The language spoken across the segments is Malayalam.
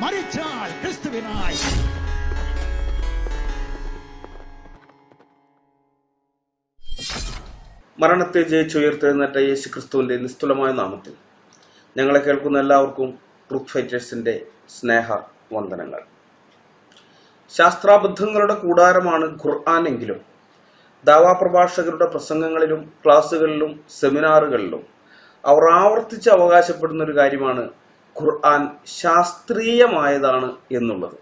മരിച്ചാൽ ക്രിസ്തുവിനായി. മരണത്തെ ജയിച്ചുയർത്തെഴുന്നേറ്റ യേശു ക്രിസ്തുവിന്റെ നിസ്തുലമായ നാമത്തിൽ ഞങ്ങളെ കേൾക്കുന്ന എല്ലാവർക്കും ട്രൂത്ത് ഫൈറ്റേഴ്സിന്റെ സ്നേഹ വന്ദനങ്ങൾ. ശാസ്ത്രാബദ്ധങ്ങളുടെ കൂടാരമാണ് ഖുർആൻ എങ്കിലും ദാവാപ്രഭാഷകരുടെ പ്രസംഗങ്ങളിലും ക്ലാസ്സുകളിലും സെമിനാറുകളിലും അവർ ആവർത്തിച്ച് അവകാശപ്പെടുന്ന ഒരു കാര്യമാണ് ഖുർആൻ ശാസ്ത്രീയമായതാണ് എന്നുള്ളത്.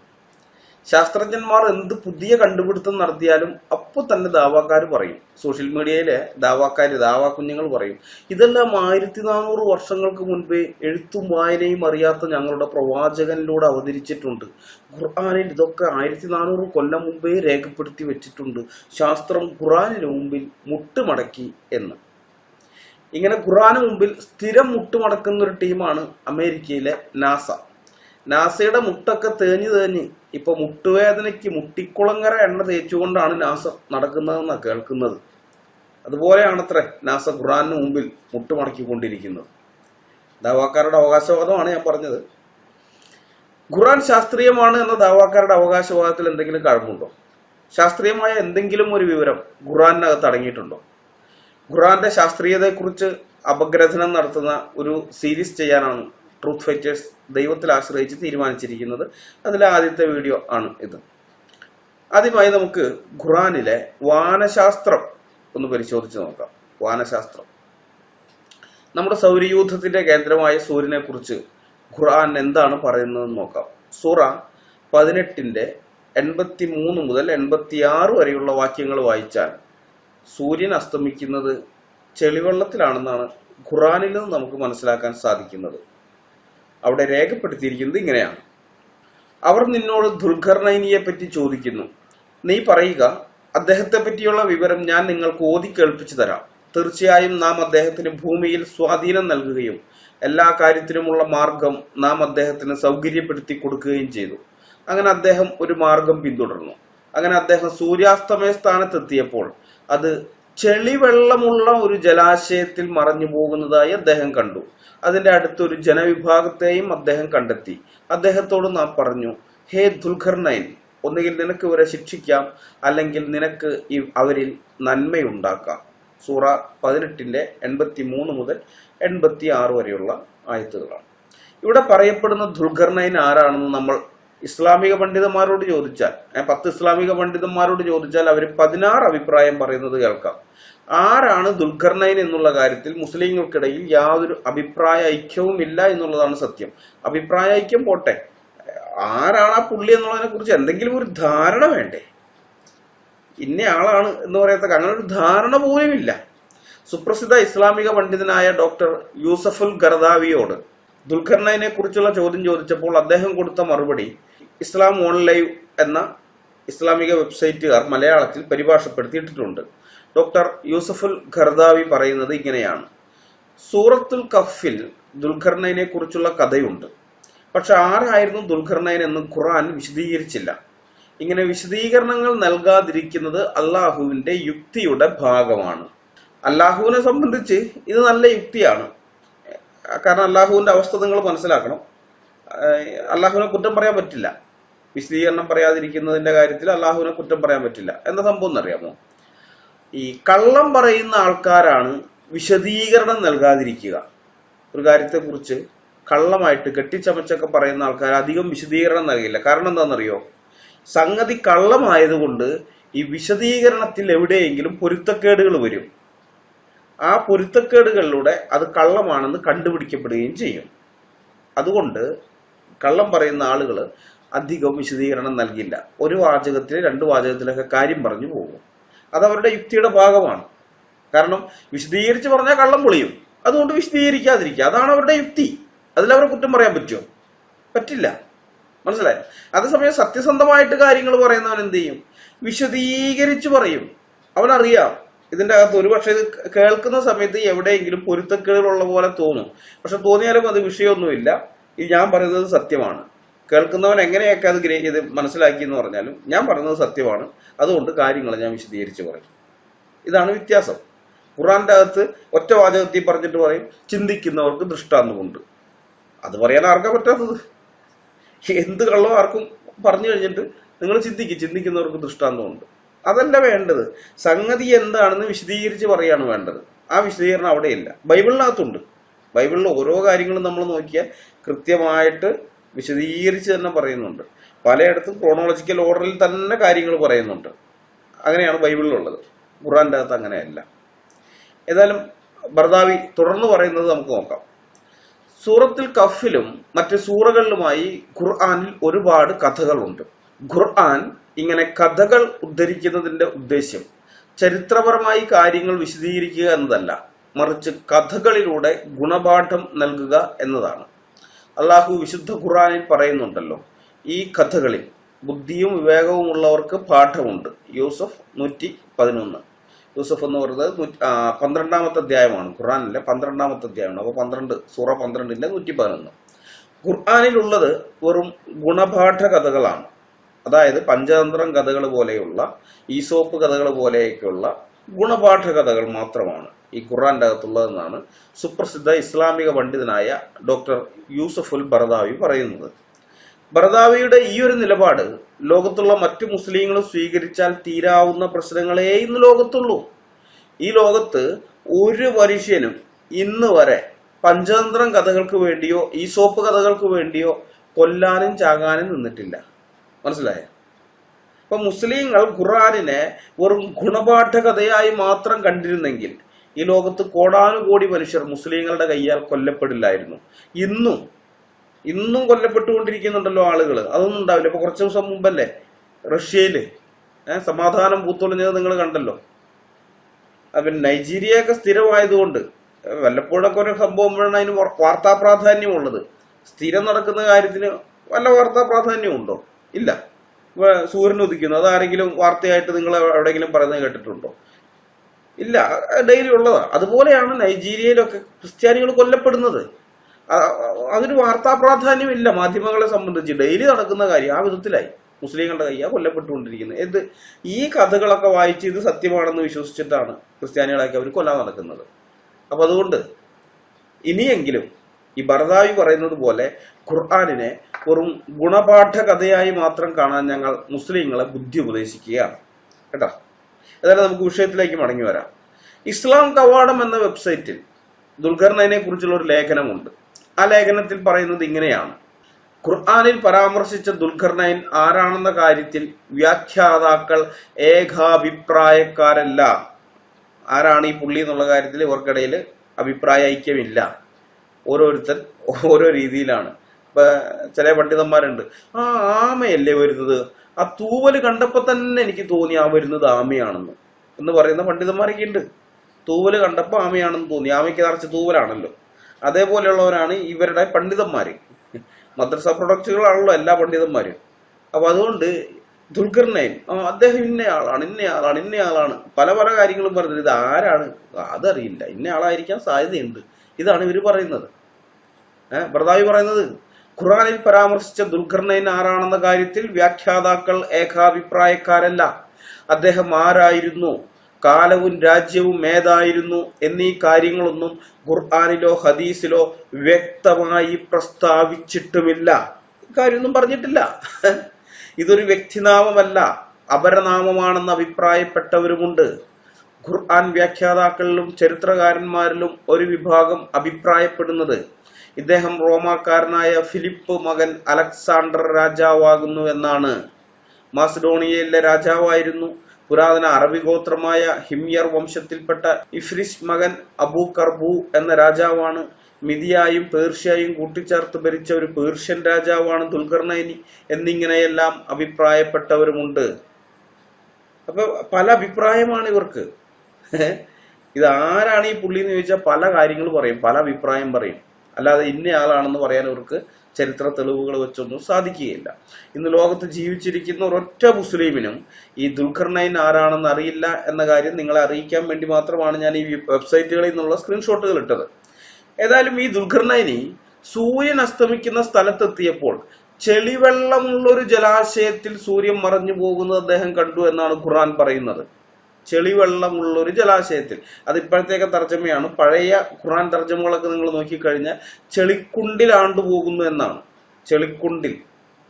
ശാസ്ത്രജ്ഞന്മാർ എന്ത് പുതിയ കണ്ടുപിടുത്തം നടത്തിയാലും അപ്പോൾ തന്നെ ദാവാക്കാർ പറയും. സോഷ്യൽ മീഡിയയിലെ ദാവാക്കാർ ദാവാ കുഞ്ഞുങ്ങൾ പറയും. ഇതെല്ലാം ആയിരത്തി നാനൂറ് വർഷങ്ങൾക്ക് മുൻപേ എഴുത്തും വായനയും അറിയാത്ത ഞങ്ങളുടെ പ്രവാചകനിലൂടെ അവതരിച്ചിട്ടുണ്ട്. ഖുർആാനിൽ ഇതൊക്കെ ആയിരത്തി നാനൂറ് കൊല്ലം മുമ്പേ രേഖപ്പെടുത്തി വെച്ചിട്ടുണ്ട്. ശാസ്ത്രം ഖുർആാനിന് മുമ്പിൽ മുട്ടുമടക്കി എന്ന്. ഇങ്ങനെ ഖുറാന് മുമ്പിൽ സ്ഥിരം മുട്ടുമടക്കുന്ന ഒരു ടീമാണ് അമേരിക്കയിലെ നാസ. നാസയുടെ മുട്ടൊക്കെ തേഞ്ഞു തേഞ്ഞ് ഇപ്പൊ മുട്ടുവേദനയ്ക്ക് മുട്ടിക്കുളങ്ങര എണ്ണ തേച്ചുകൊണ്ടാണ് നാസ നടക്കുന്നതെന്നാണ് കേൾക്കുന്നത്. അതുപോലെയാണത്രേ നാസ ഖുറാന് മുമ്പിൽ മുട്ടുമടക്കിക്കൊണ്ടിരിക്കുന്നത്. ദാവാക്കാരുടെ അവകാശവാദമാണ് ഞാൻ പറഞ്ഞത്. ഖുറാൻ ശാസ്ത്രീയമാണ് എന്ന ദാവാക്കാരുടെ അവകാശവാദത്തിൽ എന്തെങ്കിലും കഴമ്പുണ്ടോ ശാസ്ത്രീയമായ എന്തെങ്കിലും ഒരു വിവരം ഖുറാനകത്ത് അടങ്ങിയിട്ടുണ്ടോ? ഖുറാന്റെ ശാസ്ത്രീയതയെക്കുറിച്ച് അപഗ്രഥനം നടത്തുന്ന ഒരു സീരീസ് ചെയ്യാനാണ് ട്രൂത്ത് ഫൈറ്റേഴ്സ് ദൈവത്തിൽ ആശ്രയിച്ച് തീരുമാനിച്ചിരിക്കുന്നത്. അതിലെ ആദ്യത്തെ വീഡിയോ ആണ് ഇത്. ആദ്യമായി നമുക്ക് ഖുറാനിലെ വാനശാസ്ത്രം ഒന്ന് പരിശോധിച്ച് നോക്കാം. വാനശാസ്ത്രം. നമ്മുടെ സൗരയൂഥത്തിന്റെ കേന്ദ്രമായ സൂര്യനെ കുറിച്ച് ഖുർആൻ എന്താണ് പറയുന്നതെന്ന് നോക്കാം. സൂറ പതിനെട്ടിന്റെ എൺപത്തി മൂന്ന് മുതൽ എൺപത്തി ആറ് വരെയുള്ള വാക്യങ്ങൾ വായിച്ചാൽ സൂര്യൻ അസ്തമിക്കുന്നത് ചെളിവെള്ളത്തിലാണെന്നാണ് ഖുറാനിൽ നിന്ന് നമുക്ക് മനസ്സിലാക്കാൻ സാധിക്കുന്നത്. അവിടെ രേഖപ്പെടുത്തിയിരിക്കുന്നത് ഇങ്ങനെയാണ്. അവർ നിന്നോട് ദുൽഖർണൈനിയെ പറ്റി ചോദിക്കുന്നു. നീ പറയുക അദ്ദേഹത്തെ പറ്റിയുള്ള വിവരം ഞാൻ നിങ്ങൾക്ക് ഓതി കേൾപ്പിച്ചു തരാം. തീർച്ചയായും നാം അദ്ദേഹത്തിന് ഭൂമിയിൽ സ്വാധീനം നൽകുകയും എല്ലാ കാര്യത്തിനുമുള്ള മാർഗം നാം അദ്ദേഹത്തിന് സൗകര്യപ്പെടുത്തി കൊടുക്കുകയും ചെയ്തു. അങ്ങനെ അദ്ദേഹം ഒരു മാർഗം പിന്തുടർന്നു. അങ്ങനെ അദ്ദേഹം സൂര്യാസ്തമയ സ്ഥാനത്തെത്തിയപ്പോൾ അത് ചെളിവെള്ളമുള്ള ഒരു ജലാശയത്തിൽ മറഞ്ഞു പോകുന്നതായി അദ്ദേഹം കണ്ടു. അതിന്റെ അടുത്തൊരു ജനവിഭാഗത്തെയും അദ്ദേഹം കണ്ടെത്തി. അദ്ദേഹത്തോട് നാം പറഞ്ഞു ഹേ ദുൽഖർനൈൻ ഒന്നുകിൽ നിനക്ക് ഇവരെ ശിക്ഷിക്കാം അല്ലെങ്കിൽ നിനക്ക് ഈ അവരിൽ നന്മയുണ്ടാക്കാം. സൂറ പതിനെട്ടിന്റെ എൺപത്തി മൂന്ന് മുതൽ എൺപത്തി ആറ് വരെയുള്ള ആയത്തുകളാണ്. ഇവിടെ പറയപ്പെടുന്ന ദുൽഖർനൈൻ ആരാണെന്ന് നമ്മൾ ഇസ്ലാമിക പണ്ഡിതന്മാരോട് ചോദിച്ചാൽ പത്ത് ഇസ്ലാമിക പണ്ഡിതന്മാരോട് ചോദിച്ചാൽ അവർ പതിനാറ് അഭിപ്രായം പറയുന്നത് കേൾക്കാം. ആരാണ് ദുൽഖർനൈൻ എന്നുള്ള കാര്യത്തിൽ മുസ്ലിങ്ങൾക്കിടയിൽ യാതൊരു അഭിപ്രായ ഐക്യവും ഇല്ല എന്നുള്ളതാണ് സത്യം. അഭിപ്രായ ഐക്യം പോട്ടെ. ആരാണ് ആ പുള്ളി എന്നുള്ളതിനെ കുറിച്ച് എന്തെങ്കിലും ഒരു ധാരണ വേണ്ടേ? ഇന്ന ആളാണ് എന്ന് പറയത്തക്ക അങ്ങനെ ഒരു ധാരണ പോലും ഇല്ല. സുപ്രസിദ്ധ ഇസ്ലാമിക പണ്ഡിതനായ ഡോക്ടർ യൂസഫുൽ ഗർദാവിയോട് ദുൽഖർണയനെ കുറിച്ചുള്ള ചോദ്യം ചോദിച്ചപ്പോൾ അദ്ദേഹം കൊടുത്ത മറുപടി ഇസ്ലാം ഓൺ ലൈവ് എന്ന ഇസ്ലാമിക വെബ്സൈറ്റുകാർ മലയാളത്തിൽ പരിഭാഷപ്പെടുത്തിയിട്ടുണ്ട് ഡോക്ടർ യൂസഫുൽ ഖർദാവി പറയുന്നത് ഇങ്ങനെയാണ്. സൂറത്തുൽ കഫിൽ ദുൽഖർണയനെ കുറിച്ചുള്ള കഥയുണ്ട്. പക്ഷെ ആരായിരുന്നു ദുൽഖർണയൻ എന്ന് ഖുറാൻ വിശദീകരിച്ചില്ല. ഇങ്ങനെ വിശദീകരണങ്ങൾ നൽകാതിരിക്കുന്നത് അള്ളാഹുവിന്റെ യുക്തിയുടെ ഭാഗമാണ്. അള്ളാഹുവിനെ സംബന്ധിച്ച് ഇത് നല്ല യുക്തിയാണ്. കാരണം അള്ളാഹുവിന്റെ അവസ്ഥ നിങ്ങൾ മനസ്സിലാക്കണം. അള്ളാഹുവിനെ കുറ്റം പറയാൻ പറ്റില്ല. വിശദീകരണം പറയാതിരിക്കുന്നതിന്റെ കാര്യത്തിൽ അള്ളാഹുവിനെ കുറ്റം പറയാൻ പറ്റില്ല. എന്ന സംഭവം എന്നറിയാമോ? ഈ കള്ളം പറയുന്ന ആൾക്കാരാണ് വിശദീകരണം നൽകാതിരിക്കുക. ഒരു കാര്യത്തെക്കുറിച്ച് കള്ളമായിട്ട് കെട്ടിച്ചമച്ചൊക്കെ പറയുന്ന ആൾക്കാർ അധികം വിശദീകരണം നൽകില്ല. കാരണം എന്താണെന്നറിയോ? സംഗതി കള്ളമായതുകൊണ്ട് ഈ വിശദീകരണത്തിൽ എവിടെയെങ്കിലും പൊരുത്തക്കേടുകൾ വരും. ആ പൊരുത്തക്കേടുകളിലൂടെ അത് കള്ളമാണെന്ന് കണ്ടുപിടിക്കപ്പെടുകയും ചെയ്യും. അതുകൊണ്ട് കള്ളം പറയുന്ന ആളുകൾ അധികം വിശദീകരണം നൽകില്ല ഒരു വാചകത്തിൽ രണ്ട് വാചകത്തിലൊക്കെ കാര്യം പറഞ്ഞു പോകും. അത് അവരുടെ യുക്തിയുടെ ഭാഗമാണ്. കാരണം വിശദീകരിച്ച് പറഞ്ഞാൽ കള്ളം പൊളിയും. അതുകൊണ്ട് വിശദീകരിക്കാതിരിക്കുക. അതാണ് അവരുടെ യുക്തി. അതിലവരെ കുറ്റം പറയാൻ പറ്റുമോ? പറ്റില്ല. മനസ്സിലായി? അതേസമയം സത്യസന്ധമായിട്ട് കാര്യങ്ങൾ പറയുന്നവൻ എന്ത് ചെയ്യും? വിശദീകരിച്ച് പറയും. അവനറിയാം. ഇതിന്റെ അകത്ത് ഒരുപക്ഷെ ഇത് കേൾക്കുന്ന സമയത്ത് എവിടെയെങ്കിലും പൊരുത്തക്കേടുകളുള്ള പോലെ തോന്നും. പക്ഷെ തോന്നിയാലും അത് വിഷയമൊന്നുമില്ല. ഈ ഞാൻ പറയുന്നത് സത്യമാണ്. കേൾക്കുന്നവൻ എങ്ങനെയൊക്കെ അത് ഗ്രേ ഇത് മനസ്സിലാക്കി എന്ന് പറഞ്ഞാലും ഞാൻ പറയുന്നത് സത്യമാണ്. അതുകൊണ്ട് കാര്യങ്ങൾ ഞാൻ വിശദീകരിച്ച് പറയും. ഇതാണ് വ്യത്യാസം. ഖുറാന്റെ അകത്ത് ഒറ്റ വാചകത്തിൽ പറഞ്ഞിട്ട് പറയും ചിന്തിക്കുന്നവർക്ക് ദൃഷ്ടാന്തമുണ്ട്. അത് പറയാൻ ആർക്കാ പറ്റാത്തത്? എന്ത് കള്ളോ ആർക്കും പറഞ്ഞു കഴിഞ്ഞിട്ട് നിങ്ങൾ ചിന്തിക്കും ചിന്തിക്കുന്നവർക്ക് ദൃഷ്ടാന്തമുണ്ട്. അതല്ല വേണ്ടത്. സംഗതി എന്താണെന്ന് വിശദീകരിച്ച് പറയാണ് വേണ്ടത്. ആ വിശദീകരണം അവിടെയില്ല. ബൈബിളിനകത്തുണ്ട്. ബൈബിളിൽ ഓരോ കാര്യങ്ങളും നമ്മൾ നോക്കിയാൽ കൃത്യമായിട്ട് വിശദീകരിച്ച് തന്നെ പറയുന്നുണ്ട്. പലയിടത്തും ക്രോണോളജിക്കൽ ഓർഡറിൽ തന്നെ കാര്യങ്ങൾ പറയുന്നുണ്ട്. അങ്ങനെയാണ് ബൈബിളിലുള്ളത്. ഖുറാന്റെ അകത്ത് അങ്ങനെയല്ല. ഏതായാലും ബർദാവി തുടർന്ന് പറയുന്നത് നമുക്ക് നോക്കാം. സൂറത്തിൽ കഫിലും മറ്റ് സൂറകളിലുമായി ഖുർആാനിൽ ഒരുപാട് കഥകളുണ്ട്. ഖുർആൻ ഇങ്ങനെ കഥകൾ ഉദ്ധരിക്കുന്നതിന്റെ ഉദ്ദേശ്യം ചരിത്രപരമായി കാര്യങ്ങൾ വിശദീകരിക്കുക എന്നതല്ല. മറിച്ച് കഥകളിലൂടെ ഗുണപാഠം നൽകുക എന്നതാണ്. അള്ളാഹു വിശുദ്ധ ഖുറാനിൽ പറയുന്നുണ്ടല്ലോ ഈ കഥകളിൽ ബുദ്ധിയും വിവേകവും ഉള്ളവർക്ക് പാഠമുണ്ട്. യൂസഫ് നൂറ്റി പതിനൊന്ന്. യൂസഫ് എന്ന് പറയുന്നത് പന്ത്രണ്ടാമത്തെ അധ്യായമാണ്. ഖുറാനിലെ പന്ത്രണ്ടാമത്തെ അധ്യായമാണ്. അപ്പോൾ പന്ത്രണ്ട് സൂറ പന്ത്രണ്ടിന്റെ നൂറ്റി പതിനൊന്ന്. ഖുർആാനിലുള്ളത് വെറും ഗുണപാഠ കഥകളാണ്. അതായത് പഞ്ചതന്ത്രം കഥകൾ പോലെയുള്ള ഈസോപ്പ് കഥകൾ പോലെയൊക്കെയുള്ള ഗുണപാഠ കഥകൾ മാത്രമാണ്. ഈ ഖുറാന്റെ അകത്തുള്ളതെന്നാണ് സുപ്രസിദ്ധ ഇസ്ലാമിക പണ്ഡിതനായ ഡോക്ടർ യൂസഫുൽ ബറദാവി പറയുന്നത്. ബറദാവിയുടെ ഈ ഒരു നിലപാട് ലോകത്തുള്ള മറ്റു മുസ്ലിങ്ങളും സ്വീകരിച്ചാൽ തീരാവുന്ന പ്രശ്നങ്ങളേ ഇന്ന് ലോകത്തുള്ളൂ. ഈ ലോകത്ത് ഒരു മനുഷ്യനും ഇന്ന് വരെ പഞ്ചതന്ത്രം കഥകൾക്ക് വേണ്ടിയോ ഈ സോപ്പ് കഥകൾക്ക് വേണ്ടിയോ കൊല്ലാനും ചാകാനും നിന്നിട്ടില്ല. മനസ്സിലായോ? അപ്പൊ മുസ്ലിങ്ങൾ ഖുറാനിനെ വെറും ഗുണപാഠ കഥയായി മാത്രം കണ്ടിരുന്നെങ്കിൽ ഈ ലോകത്ത് കോടാനുകോടി മനുഷ്യർ മുസ്ലിങ്ങളുടെ കയ്യാൽ കൊല്ലപ്പെടില്ലായിരുന്നു. ഇന്നും ഇന്നും കൊല്ലപ്പെട്ടുകൊണ്ടിരിക്കുന്നുണ്ടല്ലോ ആളുകൾ അതൊന്നും ഉണ്ടാവില്ല. ഇപ്പൊ കുറച്ച് ദിവസം മുമ്പല്ലേ? റഷ്യയിൽ ഏഹ് സമാധാനം പൂത്തൊളിഞ്ഞത് നിങ്ങൾ കണ്ടല്ലോ. അപ്പൊ നൈജീരിയയൊക്കെ സ്ഥിരമായതുകൊണ്ട് ഏഹ് വല്ലപ്പോഴൊക്കെ ഒരു സംഭവം അതിന് വാർത്താ പ്രാധാന്യമുള്ളത്. സ്ഥിരം നടക്കുന്ന കാര്യത്തിന് വല്ല വാർത്താ പ്രാധാന്യമുണ്ടോ? ഇല്ല. സൂര്യൻ ഉദിക്കുന്നു. അതാരെങ്കിലും വാർത്തയായിട്ട് നിങ്ങൾ എവിടെയെങ്കിലും പറയുന്നത് കേട്ടിട്ടുണ്ടോ? ഇല്ല ഡെയിലി ഉള്ളതാണ്. അതുപോലെയാണ് നൈജീരിയയിലൊക്കെ ക്രിസ്ത്യാനികൾ കൊല്ലപ്പെടുന്നത്. അതിന് വാർത്താ പ്രാധാന്യമില്ല മാധ്യമങ്ങളെ സംബന്ധിച്ച്. ഡെയിലി നടക്കുന്ന കാര്യം ആ വിധത്തിലായി. മുസ്ലിങ്ങളുടെ കയ്യാ കൊല്ലപ്പെട്ടുകൊണ്ടിരിക്കുന്നത്. എന്ത് ഈ കഥകളൊക്കെ വായിച്ച് ഇത് സത്യമാണെന്ന് വിശ്വസിച്ചിട്ടാണ് ക്രിസ്ത്യാനികളൊക്കെ അവർ കൊല്ലാൻ നടക്കുന്നത്. അപ്പൊ അതുകൊണ്ട് ഇനിയെങ്കിലും ഈ ഭർതാവി പറയുന്നത് പോലെ ഖുർആാനിനെ വെറും ഗുണപാഠ കഥയായി മാത്രം കാണാൻ ഞങ്ങൾ മുസ്ലിങ്ങളെ ബുദ്ധി ഉപദേശിക്കുകയാണ്. കേട്ടോ? ഏതായാലും നമുക്ക് വിഷയത്തിലേക്ക് മടങ്ങി വരാം. ഇസ്ലാം കവാടം എന്ന വെബ്സൈറ്റിൽ ദുൽഖർനൈനെ കുറിച്ചുള്ള ഒരു ലേഖനമുണ്ട്. ആ ലേഖനത്തിൽ പറയുന്നത് ഇങ്ങനെയാണ്. ഖുർആാനിൽ പരാമർശിച്ച ദുൽഖർനൈൻ ആരാണെന്ന കാര്യത്തിൽ വ്യാഖ്യാതാക്കൾ ഏകാഭിപ്രായക്കാരല്ല. ആരാണ് ഈ പുള്ളി എന്നുള്ള കാര്യത്തിൽ ഇവർക്കിടയിൽ അഭിപ്രായ ഐക്യമില്ല. ഓരോരുത്തർ ഓരോ രീതിയിലാണ്. ഇപ്പൊ ചില പണ്ഡിതന്മാരുണ്ട്. ആ ആമയല്ലേ വരുന്നത്? ആ തൂവൽ കണ്ടപ്പോൾ തന്നെ എനിക്ക് തോന്നി ആ വരുന്നത് ആമയാണെന്ന്. എന്ന് പറയുന്ന പണ്ഡിതന്മാരൊക്കെ ഉണ്ട് തൂവൽ കണ്ടപ്പോ ആമയാണെന്ന് തോന്നി. ആമയ്ക്ക് നിറച്ച് തൂവലാണല്ലോ. അതേപോലെയുള്ളവരാണ് ഇവരുടെ പണ്ഡിതന്മാര്. മദ്രസ പ്രൊഡക്റ്റുകളാണല്ലോ എല്ലാ പണ്ഡിതന്മാരും. അപ്പോൾ അതുകൊണ്ട് ദുൽഖർനൈൻ ആളാണ് അദ്ദേഹം ഇന്നയാളാണ് ഇന്നയാളാണ് ഇന്നയാളാണ് പല പല കാര്യങ്ങളും പറഞ്ഞത് ഇത് ആരാണ്? അതറിയില്ല. ഇന്നയാളായിരിക്കാൻ സാധ്യതയുണ്ട്. ഇതാണ് ഇവർ പറയുന്നത്. ഏഹ് ഭർത്താവ് പറയുന്നത് ഖുറാനിൽ പരാമർശിച്ച ദുൽഖർനൈൻ ആരാണെന്ന കാര്യത്തിൽ വ്യാഖ്യാതാക്കൾ ഏകാഭിപ്രായക്കാരല്ല. അദ്ദേഹം ആരായിരുന്നു? കാലവും രാജ്യവും ഏതായിരുന്നു? എന്നീ കാര്യങ്ങളൊന്നും ഖുർആാനിലോ ഹദീസിലോ വ്യക്തമായി പ്രസ്താവിച്ചിട്ടുമില്ല. ഇക്കാര്യമൊന്നും പറഞ്ഞിട്ടില്ല. ഇതൊരു വ്യക്തിനാമമല്ല അപരനാമമാണെന്ന് അഭിപ്രായപ്പെട്ടവരുമുണ്ട്. ഖുർആൻ വ്യാഖ്യാതാക്കളിലും ചരിത്രകാരന്മാരിലും ഒരു വിഭാഗം അഭിപ്രായപ്പെടുന്നത് ഇദ്ദേഹം റോമാക്കാരനായ ഫിലിപ്പ് മകൻ അലക്സാണ്ടർ രാജാവാകുന്നു എന്നാണ്. മാസിഡോണിയയിലെ രാജാവായിരുന്നു പുരാതന അറബി ഗോത്രമായ ഹിമ്യർ വംശത്തിൽപ്പെട്ട ഇഫ്രിസ് മകൻ അബൂ കർബു എന്ന രാജാവാണ്. മിതിയായും പേർഷ്യയും കൂട്ടിച്ചേർത്ത് ഭരിച്ച ഒരു പേർഷ്യൻ രാജാവാണ് ദുൽഖർനൈനി എന്നിങ്ങനെയെല്ലാം അഭിപ്രായപ്പെട്ടവരുമുണ്ട്. അപ്പൊ പല അഭിപ്രായമാണ് ഇവർക്ക്. ഇത് ആരാണ് ഈ പുള്ളി എന്ന് ചോദിച്ചാൽ പല കാര്യങ്ങൾ പറയും പല അഭിപ്രായം പറയും. അല്ലാതെ ഇന്നയാളാണെന്ന് പറയാൻ ഇവർക്ക് ചരിത്ര തെളിവുകൾ വെച്ചൊന്നും സാധിക്കുകയില്ല. ഇന്ന് ലോകത്ത് ജീവിച്ചിരിക്കുന്ന ഒരൊറ്റ മുസ്ലിമിനും ഈ ദുൽഖർനൈൻ ആരാണെന്ന് അറിയില്ല എന്ന കാര്യം നിങ്ങളെ അറിയിക്കാൻ വേണ്ടി മാത്രമാണ് ഞാൻ ഈ വെബ്സൈറ്റുകളിൽ നിന്നുള്ള സ്ക്രീൻഷോട്ടുകൾ ഇട്ടത്. ഏതായാലും ഈ ദുൽഖർനൈനി സൂര്യൻ അസ്തമിക്കുന്ന സ്ഥലത്തെത്തിയപ്പോൾ ചെളിവെള്ളമുള്ളൊരു ജലാശയത്തിൽ സൂര്യൻ മറഞ്ഞു പോകുന്നത് അദ്ദേഹം കണ്ടു എന്നാണ് ഖുർആൻ പറയുന്നത്. ചെളിവെള്ളമുള്ള ഒരു ജലാശയത്തിൽ. അത് ഇപ്പോഴത്തേക്ക് തർജമയാണ്. പഴയ ഖുറാൻ തർജമകളൊക്കെ നിങ്ങൾ നോക്കിക്കഴിഞ്ഞാൽ ചെളിക്കുണ്ടിൽ ആണ്ടുപോകുന്നു എന്നാണ്. ചെളിക്കുണ്ടിൽ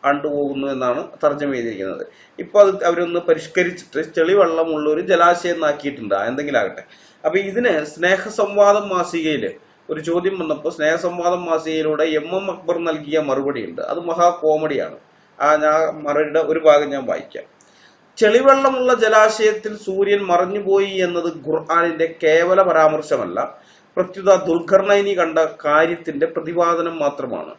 ആണ്ടുപോകുന്നു എന്നാണ് തർജമ ചെയ്തിരിക്കുന്നത് ഇപ്പോൾ അത് അവരൊന്ന് പരിഷ്കരിച്ചിട്ട് ചെളിവെള്ളമുള്ള ഒരു ജലാശയം എന്നാക്കിയിട്ടുണ്ട്. എന്തെങ്കിലും ആകട്ടെ അപ്പം ഇതിന് സ്നേഹസംവാദം മാസികയിൽ ഒരു ചോദ്യം വന്നപ്പോൾ സ്നേഹസംവാദം മാസികയിലൂടെ എം എം അക്ബർ നൽകിയ മറുപടിയുണ്ട്. അത് മഹാ കോമഡിയാണ്. ആ ഞാൻ മറുപടിയുടെ ഒരു ഭാഗം ഞാൻ വായിക്കാം. ചെളിവെള്ളമുള്ള ജലാശയത്തിൽ സൂര്യൻ മറഞ്ഞുപോയി എന്നത് ഖുർആാനിന്റെ കേവല പരാമർശമല്ല. പ്രത്യുത ദുർഘർണയിനി കണ്ട കാര്യത്തിന്റെ പ്രതിപാദനം മാത്രമാണ്.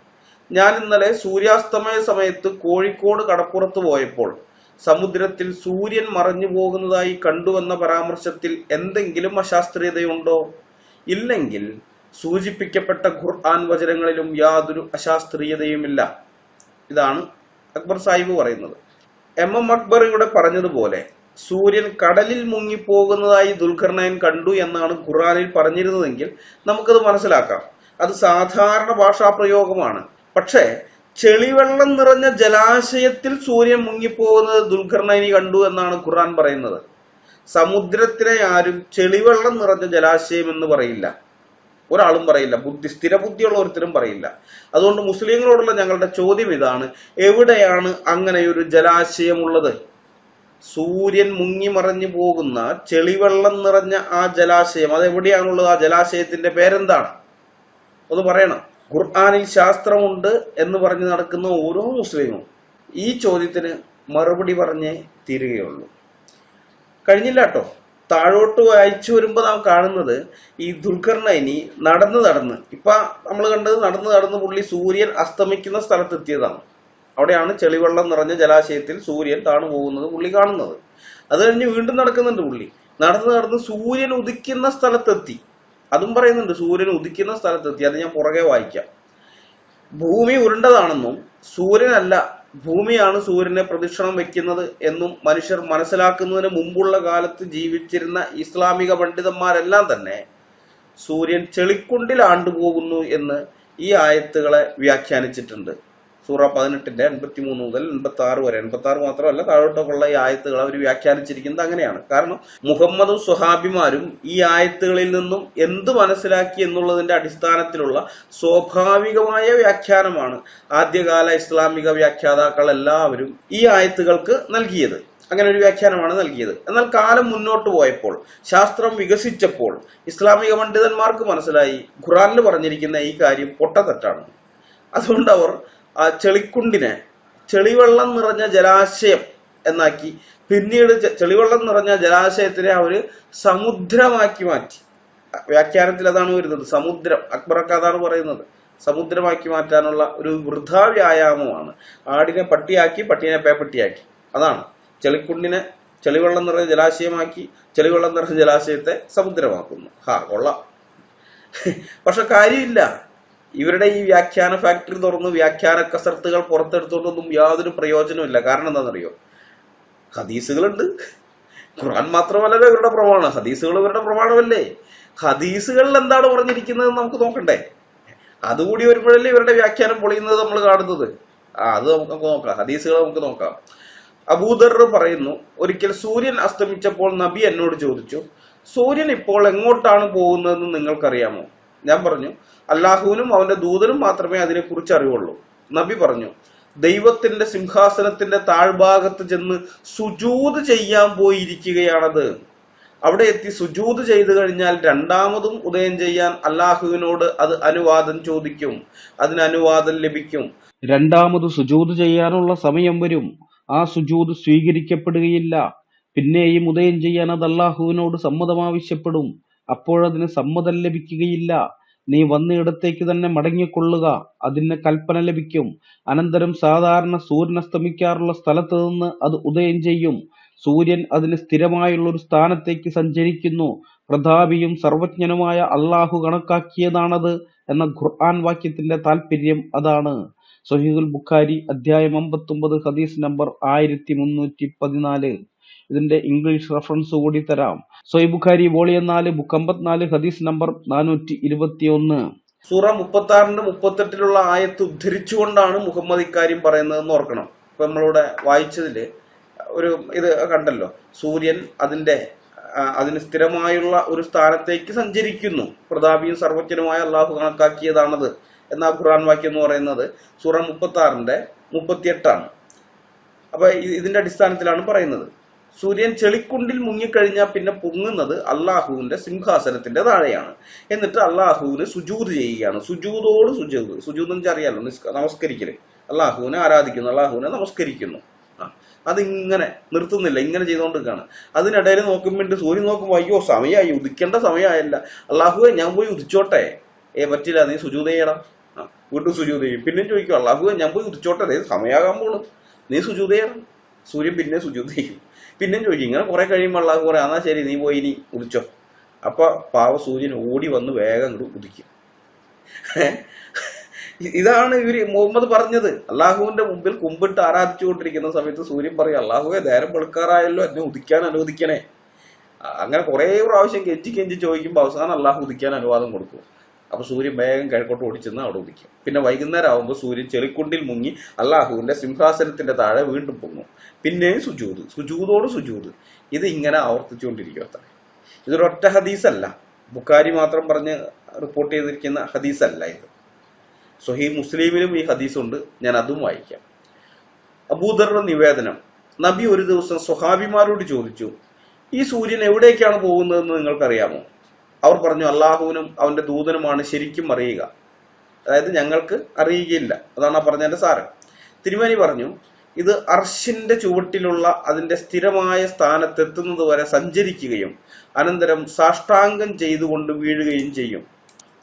ഞാൻ ഇന്നലെ സൂര്യാസ്തമയ സമയത്ത് കോഴിക്കോട് കടപ്പുറത്ത് പോയപ്പോൾ സമുദ്രത്തിൽ സൂര്യൻ മറഞ്ഞു പോകുന്നതായി കണ്ടുവന്ന പരാമർശത്തിൽ എന്തെങ്കിലും അശാസ്ത്രീയതയുണ്ടോ? ഇല്ലെങ്കിൽ സൂചിപ്പിക്കപ്പെട്ട ഖുർആൻ വചനങ്ങളിലും യാതൊരു അശാസ്ത്രീയതയുമില്ല. ഇതാണ് അക്ബർ സാഹിബ് പറയുന്നത്. എം എം അക്ബർ ഇവിടെ പറഞ്ഞതുപോലെ സൂര്യൻ കടലിൽ മുങ്ങിപ്പോകുന്നതായി ദുൽഖർണയൻ കണ്ടു എന്നാണ് ഖുറാനിൽ പറഞ്ഞിരുന്നതെങ്കിൽ നമുക്കത് മനസ്സിലാക്കാം. അത് സാധാരണ ഭാഷാപ്രയോഗമാണ് പക്ഷേ ചെളിവെള്ളം നിറഞ്ഞ ജലാശയത്തിൽ സൂര്യൻ മുങ്ങിപ്പോകുന്നത് ദുൽഖർണയനി കണ്ടു എന്നാണ് ഖുർആൻ പറയുന്നത്. സമുദ്രത്തിനെ ആരും ചെളിവെള്ളം നിറഞ്ഞ ജലാശയം എന്ന് പറയില്ല. ഒരാളും പറയില്ല. ബുദ്ധി സ്ഥിരബുദ്ധിയുള്ള ഒരുത്തരും പറയില്ല. അതുകൊണ്ട് മുസ്ലിങ്ങളോടുള്ള ഞങ്ങളുടെ ചോദ്യം ഇതാണ്. എവിടെയാണ് അങ്ങനെയൊരു ജലാശയമുള്ളത്? സൂര്യൻ മുങ്ങി മറഞ്ഞു പോകുന്ന ചെളിവെള്ളം നിറഞ്ഞ ആ ജലാശയം അതെവിടെയാണുള്ളത്? ആ ജലാശയത്തിന്റെ പേരെന്താണ്? ഒന്ന് പറയണം. ഖുർആാനിൽ ശാസ്ത്രമുണ്ട് എന്ന് പറഞ്ഞ് നടക്കുന്ന ഓരോ മുസ്ലിമും ഈ ചോദ്യത്തിന് മറുപടി പറഞ്ഞേ തീരുകയുള്ളൂ. കഴിഞ്ഞില്ല കേട്ടോ. താഴോട്ട് വായിച്ചു വരുമ്പോൾ നാം കാണുന്നത് ഈ ദുൽഖർണൈനി നടന്ന് നടന്ന്. ഇപ്പൊ നമ്മൾ കണ്ടത് നടന്ന് നടന്ന് പുള്ളി സൂര്യൻ അസ്തമിക്കുന്ന സ്ഥലത്തെത്തിയതാണ്. അവിടെയാണ് ചെളിവെള്ളം നിറഞ്ഞ ജലാശയത്തിൽ സൂര്യൻ താണു പോകുന്നത് പുള്ളി കാണുന്നത്. അത് കഴിഞ്ഞ് വീണ്ടും നടക്കുന്നുണ്ട് പുള്ളി. നടന്ന് നടന്ന് സൂര്യൻ ഉദിക്കുന്ന സ്ഥലത്തെത്തി. അതും പറയുന്നുണ്ട് സൂര്യൻ ഉദിക്കുന്ന സ്ഥലത്തെത്തി. അത് ഞാൻ പുറകെ വായിക്കാം. ഭൂമി ഉരുണ്ടതാണെന്നും സൂര്യനല്ല ഭൂമിയാണ് സൂര്യനെ പ്രദക്ഷിണം വെക്കുന്നത് എന്നും മനുഷ്യർ മനസ്സിലാക്കുന്നതിന് മുമ്പുള്ള കാലത്ത് ജീവിച്ചിരുന്ന ഇസ്ലാമിക പണ്ഡിതന്മാരെല്ലാം തന്നെ സൂര്യൻ ചെളിക്കുണ്ടിൽ ആണ്ടുപോകുന്നു എന്ന് ഈ ആയത്തുകളെ വ്യാഖ്യാനിച്ചിട്ടുണ്ട്. സൂറ പതിനെട്ടിന്റെ എൺപത്തി മൂന്ന് മുതൽ എൺപത്തി ആറ് വരെ. എൺപത്തി ആറ് മാത്രമല്ല താഴോട്ടൊക്കെയുള്ള ഈ ആയത്തുകൾ അവർ വ്യാഖ്യാനിച്ചിരിക്കുന്നത് അങ്ങനെയാണ്. കാരണം മുഹമ്മദും സുഹാബിമാരും ഈ ആയത്തുകളിൽ നിന്നും എന്ത് മനസ്സിലാക്കി എന്നുള്ളതിന്റെ അടിസ്ഥാനത്തിലുള്ള സ്വാഭാവികമായ വ്യാഖ്യാനമാണ് ആദ്യകാല ഇസ്ലാമിക വ്യാഖ്യാതാക്കൾ എല്ലാവരും ഈ ആയത്തുകൾക്ക് നൽകിയത്. അങ്ങനെ ഒരു വ്യാഖ്യാനമാണ് നൽകിയത്. എന്നാൽ കാലം മുന്നോട്ട് പോയപ്പോൾ ശാസ്ത്രം വികസിച്ചപ്പോൾ ഇസ്ലാമിക പണ്ഡിതന്മാർക്ക് മനസ്സിലായി ഖുറാനിൽ പറഞ്ഞിരിക്കുന്ന ഈ കാര്യം പൊട്ടത്തെറ്റാണ് അതുകൊണ്ട് അവർ ചെളിക്കുണ്ടിനെ ചെളിവെള്ളം നിറഞ്ഞ ജലാശയം എന്നാക്കി പിന്നീട് ചെളിവെള്ളം നിറഞ്ഞ ജലാശയത്തിനെ അവർ സമുദ്രമാക്കി മാറ്റി. വ്യാഖ്യാനത്തിൽ അതാണ് വരുന്നത് സമുദ്രം. അക്ബറൊക്കെ അതാണ് പറയുന്നത്. സമുദ്രമാക്കി മാറ്റാനുള്ള ഒരു വൃഥാ വ്യായാമമാണ് ആടിനെ പട്ടിയാക്കി പട്ടീനെ പേപ്പട്ടിയാക്കി അതാണ്. ചെളിക്കുണ്ടിനെ ചെളിവെള്ളം നിറഞ്ഞ ജലാശയമാക്കി ചെളിവെള്ളം നിറഞ്ഞ ജലാശയത്തെ സമുദ്രമാക്കുന്നു. ഹാ കൊള്ളാം. പക്ഷെ കാര്യമില്ല. ഇവരുടെ ഈ വ്യാഖ്യാന ഫാക്ടറി തുറന്ന് വ്യാഖ്യാന കസർത്തുകൾ പുറത്തെടുത്തോണ്ടൊന്നും യാതൊരു പ്രയോജനമില്ല കാരണം എന്താണെന്നറിയോ? ഹദീസുകളുണ്ട്. ഖുർആൻ മാത്രമല്ലല്ലോ ഇവരുടെ പ്രമാണം. ഹദീസുകൾ ഇവരുടെ പ്രമാണമല്ലേ? ഹദീസുകളിൽ എന്താണ് പറഞ്ഞിരിക്കുന്നത് നമുക്ക് നോക്കണ്ടേ? അതുകൂടി വരുമ്പോഴല്ലേ ഇവരുടെ വ്യാഖ്യാനം പൊളിയുന്നത് നമ്മൾ കാണുന്നത്. ആ അത് നമുക്ക് നോക്കാം. ഹദീസുകൾ നമുക്ക് നോക്കാം. അബൂദർ പറയുന്നു ഒരിക്കൽ സൂര്യൻ അസ്തമിച്ചപ്പോൾ നബി എന്നോട് ചോദിച്ചു സൂര്യൻ ഇപ്പോൾ എങ്ങോട്ടാണ് പോകുന്നതെന്ന് നിങ്ങൾക്കറിയാമോ ഞാൻ പറഞ്ഞു അള്ളാഹുവിനും അവന്റെ ദൂതനും മാത്രമേ അതിനെക്കുറിച്ച് അറിവുള്ളൂ. നബി പറഞ്ഞു ദൈവത്തിന്റെ സിംഹാസനത്തിന്റെ താഴ്ഭാഗത്ത് ചെന്ന് സുജൂത് ചെയ്യാൻ പോയിരിക്കുകയാണത്. അവിടെ എത്തി സുജൂത് ചെയ്തു കഴിഞ്ഞാൽ രണ്ടാമതും ഉദയം ചെയ്യാൻ അള്ളാഹുവിനോട് അത് അനുവാദം ചോദിക്കും. അതിന് അനുവാദം ലഭിക്കും. രണ്ടാമത് സുജൂത് ചെയ്യാനുള്ള സമയം വരും. ആ സുജൂത് സ്വീകരിക്കപ്പെടുകയില്ല. പിന്നെയും ഉദയം ചെയ്യാൻ അത് അല്ലാഹുവിനോട് സമ്മതം ആവശ്യപ്പെടും. അപ്പോഴതിന് സമ്മതം ലഭിക്കുകയില്ല. നീ വന്നയിടത്തേക്ക് തന്നെ മടങ്ങിക്കൊള്ളുക. അതിന് കൽപ്പന ലഭിക്കും. അനന്തരം സാധാരണ സൂര്യൻ അസ്തമിക്കാറുള്ള സ്ഥലത്ത് നിന്ന് അത് ഉദയം ചെയ്യും. സൂര്യൻ അതിന് സ്ഥിരമായുള്ള ഒരു സ്ഥാനത്തേക്ക് സഞ്ചരിക്കുന്നു. പ്രതാപിയും സർവജ്ഞനുമായ അള്ളാഹു കണക്കാക്കിയതാണത് എന്ന ഖുർആൻ വാക്യത്തിന്റെ താല്പര്യം അതാണ്. സൊഹീദുൽ ബുഖാരി അധ്യായം അമ്പത്തൊമ്പത് ഹദീസ് നമ്പർ ആയിരത്തി മുന്നൂറ്റി പതിനാല്. ഇതിന്റെ ഇംഗ്ലീഷ് റെഫറൻസ് കൂടി തരാം. സൊയ് ബുഖാരി വോളിയം നാല് ബുക്ക് അമ്പത്തിനാല് ഹദീസ് നമ്പർ നാനൂറ്റി ഇരുപത്തി ഒന്ന് സൂറ മുപ്പത്തി ആറിന്റെ മുപ്പത്തെട്ടിലുള്ള ആയത്ത് ഉദ്ധരിച്ചുകൊണ്ടാണ് മുഹമ്മദ് ഇക്കാര്യം പറയുന്നതെന്ന് ഓർക്കണം. ഇപ്പൊ നമ്മളിവിടെ വായിച്ചതിൽ ഒരു ഇത് കണ്ടല്ലോ. സൂര്യൻ അതിന്റെ അതിന് സ്ഥിരമായുള്ള ഒരു സ്ഥാനത്തേക്ക് സഞ്ചരിക്കുന്നു. പ്രതാപിയും സർവജ്ഞനുമായ അള്ളാഹു കണക്കാക്കിയതാണത് എന്നാ ഖുറാൻ വാക്യം എന്ന് പറയുന്നത്. സൂറ മുപ്പത്തി ആറിന്റെ മുപ്പത്തിയെട്ടാണ്. അപ്പൊ ഇതിന്റെ അടിസ്ഥാനത്തിലാണ് പറയുന്നത്. സൂര്യൻ ചെളിക്കുണ്ടിൽ മുങ്ങിക്കഴിഞ്ഞാൽ പിന്നെ പൊങ്ങുന്നത് അള്ളാഹുവിന്റെ സിംഹാസനത്തിന്റെ താഴെയാണ്. എന്നിട്ട് അള്ളാഹുവിന് സുജൂത് ചെയ്യുകയാണ്. സുജൂതോട് സുജൂത്. സുജൂത് എന്ന് അറിയാലോ നിസ്ക- നമസ്കരിക്കൽ. അള്ളാഹുവിനെ ആരാധിക്കുന്നു. അള്ളാഹുവിനെ നമസ്കരിക്കുന്നു. ആ അതിങ്ങനെ നിർത്തുന്നില്ല. ഇങ്ങനെ ചെയ്തുകൊണ്ടിരിക്കുകയാണ്. അതിനിടയിൽ നോക്കുമ്പോൾ സൂര്യൻ നോക്കുമ്പോൾ അയ്യോ സമയമായി ഉദിക്കേണ്ട സമയമായല്ല അള്ളാഹുവെ ഞാൻ പോയി ഉദിച്ചോട്ടെ. ഏ പറ്റില്ല. നീ സുജൂത് ചെയ്യണം ആ വീണ്ടും സുജൂത് ചെയ്യും. പിന്നെയും ചോദിക്കും അള്ളാഹുവെ ഞാൻ പോയി ഉദിച്ചോട്ടെ. സമയമാകാൻ പോണു. നീ സുജൂത് ചെയ്യണം. സൂര്യൻ പിന്നെ സുജൂത് ചെയ്യും. പിന്നെയും ചോദിച്ചു ഇങ്ങനെ കുറെ കഴിയുമ്പോൾ ഉള്ളത് കുറെ എന്നാ ശരി നീ പോയി ഇനി ഉദിച്ചോ അപ്പൊ പാവ സൂര്യൻ ഓടി വന്ന് വേഗം അങ്ങോട്ട് ഉദിക്കും. ഇതാണ് ഇവർ മുഹമ്മദ് പറഞ്ഞത്. അള്ളാഹുവിന്റെ മുമ്പിൽ കുമ്പിട്ട് ആരാധിച്ചുകൊണ്ടിരിക്കുന്ന സമയത്ത് സൂര്യൻ പറയും അള്ളാഹുവെ നേരം വെളുക്കാറായല്ലോ എന്നെ ഉദിക്കാൻ അനുവദിക്കണേ. അങ്ങനെ കുറെ പ്രാവശ്യം കെഞ്ചി കെഞ്ചി ചോദിക്കുമ്പോൾ അവസാനം അള്ളാഹു ഉദിക്കാൻ അനുവാദം കൊടുക്കും. അപ്പൊ സൂര്യൻ വേഗം കിഴക്കോട്ട് ഓടിച്ചെന്ന് അവിടെ ഉദിക്കും. പിന്നെ വൈകുന്നേരം ആകുമ്പോൾ സൂര്യൻ ചെളിക്കുണ്ടിൽ മുങ്ങി അള്ളാഹുവിന്റെ സിംഹാസനത്തിന്റെ താഴെ വീണ്ടും പൊങ്ങും. പിന്നെയും സുജൂത് സുജൂതോട് സുജൂത്. ഇത് ഇങ്ങനെ ആവർത്തിച്ചുകൊണ്ടിരിക്കും അത്ര. ഇതൊരൊറ്റ ഹദീസല്ല. ബുക്കാരി മാത്രം പറഞ്ഞ് റിപ്പോർട്ട് ചെയ്തിരിക്കുന്ന ഹദീസല്ല ഇത്. സൊഹി മുസ്ലിമിലും ഈ ഹദീസുണ്ട്. ഞാൻ അതും വായിക്കാം. അബൂദറുടെ നിവേദനം. നബി ഒരു ദിവസം സ്വഹാബിമാരോട് ചോദിച്ചു ഈ സൂര്യൻ എവിടേക്കാണ് പോകുന്നതെന്ന് നിങ്ങൾക്കറിയാമോ? അവർ പറഞ്ഞു അള്ളാഹുവിനും അവന്റെ ദൂതനുമാണ് ശരിക്കും അറിയുക. അതായത് ഞങ്ങൾക്ക് അറിയുകയില്ല. അതാണ് ആ പറഞ്ഞതിന്റെ സാരം. തിരുമേനി പറഞ്ഞു ഇത് അർഷിന്റെ ചുവട്ടിലുള്ള അതിന്റെ സ്ഥിരമായ സ്ഥാനത്തെത്തുന്നത് വരെ സഞ്ചരിക്കുകയും അനന്തരം സാഷ്ടാംഗം ചെയ്തുകൊണ്ട് വീഴുകയും ചെയ്യും.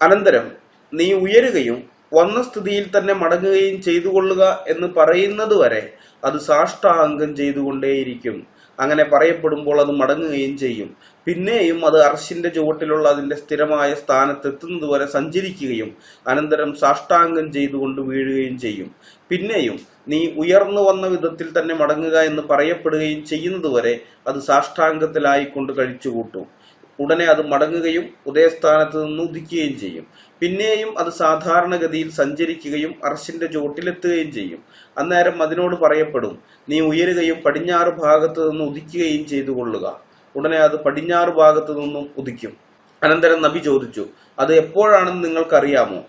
അനന്തരം നീ ഉയരുകയും വന്ന സ്ഥിതിയിൽ തന്നെ മടങ്ങുകയും ചെയ്തുകൊള്ളുക എന്ന് പറയുന്നത് വരെ അത് സാഷ്ടാംഗം ചെയ്തുകൊണ്ടേയിരിക്കും. അങ്ങനെ പറയപ്പെടുമ്പോൾ അത് മടങ്ങുകയും ചെയ്യും. പിന്നെയും അത് അർഷിന്റെ ചുവട്ടിലുള്ള അതിന്റെ സ്ഥിരമായ സ്ഥാനത്തെത്തുന്നത് വരെ സഞ്ചരിക്കുകയും അനന്തരം സാഷ്ടാംഗം ചെയ്തുകൊണ്ട് വീഴുകയും ചെയ്യും. പിന്നെയും നീ ഉയർന്നു വന്ന വിധത്തിൽ തന്നെ മടങ്ങുക എന്ന് പറയപ്പെടുകയും ചെയ്യുന്നതുവരെ അത് സാഷ്ടാംഗത്തിലായിക്കൊണ്ട് കഴിച്ചുകൂട്ടും. ഉടനെ അത് മടങ്ങുകയും ഉദയസ്ഥാനത്ത് നിന്ന് ഉദിക്കുകയും ചെയ്യും. പിന്നെയും അത് സാധാരണഗതിയിൽ സഞ്ചരിക്കുകയും അർശിന്റെ ചുവട്ടിലെത്തുകയും ചെയ്യും. അന്നേരം അതിനോട് പറയപ്പെടും നീ ഉയരുകയും പടിഞ്ഞാറ് ഭാഗത്ത് നിന്ന് ഉദിക്കുകയും ചെയ്തു കൊള്ളുക ഉടനെ അത് പടിഞ്ഞാറ് ഭാഗത്ത് നിന്നും ഉദിക്കും. അനന്തരം നബി ചോദിച്ചു അത് എപ്പോഴാണെന്ന് നിങ്ങൾക്കറിയാമോ?